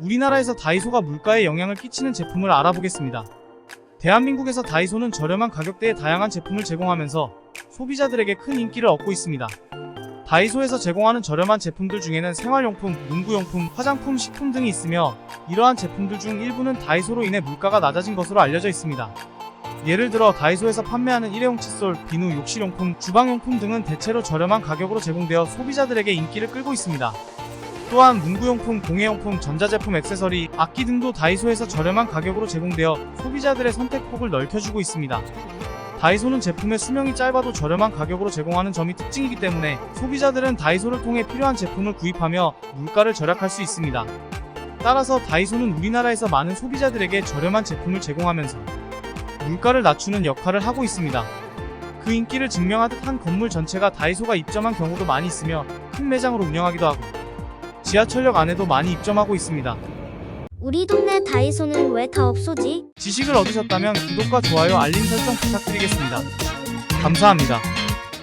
우리나라에서 다이소가 물가에 영향을 끼치는 제품을 알아보겠습니다. 대한민국에서 다이소는 저렴한 가격대에 다양한 제품을 제공하면서 소비자들에게 큰 인기를 얻고 있습니다. 다이소에서 제공하는 저렴한 제품들 중에는 생활용품, 문구용품, 화장품, 식품 등이 있으며 이러한 제품들 중 일부는 다이소로 인해 물가가 낮아진 것으로 알려져 있습니다. 예를 들어 다이소에서 판매하는 일회용 칫솔, 비누, 욕실용품, 주방용품 등은 대체로 저렴한 가격으로 제공되어 소비자들에게 인기를 끌고 있습니다. 또한 문구용품, 공예용품, 전자제품, 액세서리, 악기 등도 다이소에서 저렴한 가격으로 제공되어 소비자들의 선택폭을 넓혀주고 있습니다. 다이소는 제품의 수명이 짧아도 저렴한 가격으로 제공하는 점이 특징이기 때문에 소비자들은 다이소를 통해 필요한 제품을 구입하며 물가를 절약할 수 있습니다. 따라서 다이소는 우리나라에서 많은 소비자들에게 저렴한 제품을 제공하면서 물가를 낮추는 역할을 하고 있습니다. 그 인기를 증명하듯 한 건물 전체가 다이소가 입점한 경우도 많이 있으며 큰 매장으로 운영하기도 하고 지하철역 안에도 많이 입점하고 있습니다. 우리 동네 다이소는 왜 다 없소지? 지식을 얻으셨다면 구독과 좋아요 알림 설정 부탁드리겠습니다. 감사합니다.